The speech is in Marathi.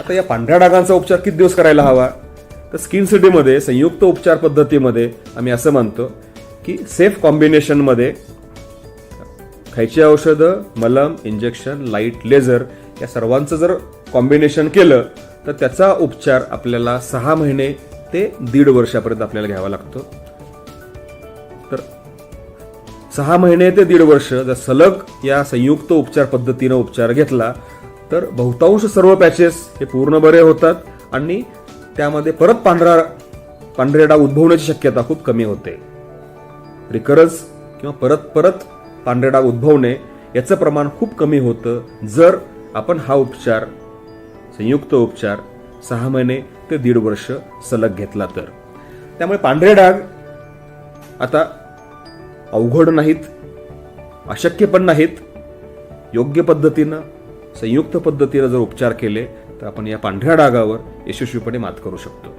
आता या पांढऱ्या डागांचा उपचार किती दिवस करायला हवा? तर स्किन सिटीमध्ये संयुक्त उपचार पद्धतीमध्ये आम्ही असं मानतो की सेफ कॉम्बिनेशनमध्ये खायची औषधं मलम इंजेक्शन लाइट लेझर या सर्वांचं जर कॉम्बिनेशन केलं तर त्याचा उपचार आपल्याला सहा महिने ते दीड वर्षापर्यंत आपल्याला घ्यावा लागतो. तर सहा महिने ते दीड वर्ष जर सलग या संयुक्त उपचार पद्धतीनं उपचार घेतला तर बहुतांश सर्व पॅचेस हे पूर्ण बरे होतात आणि त्यामध्ये परत पांढरा पांढरे डाग उद्भवण्याची शक्यता खूप कमी होते. रिकरन्स किंवा परत परत पांढरे डाग उद्भवणे याचं प्रमाण खूप कमी होतं जर आपण हा उपचार संयुक्त उपचार सहा महिने ते दीड वर्ष सलग घेतला तर. त्यामुळे पांढरे डाग आता अवघड नाहीत अशक्य पण नाहीत योग्य पद्धतीनं संयुक्त पद्धतीनं जर उपचार केले तर आपण या पांढऱ्या डागावर यशस्वीपणे मात करू शकतो.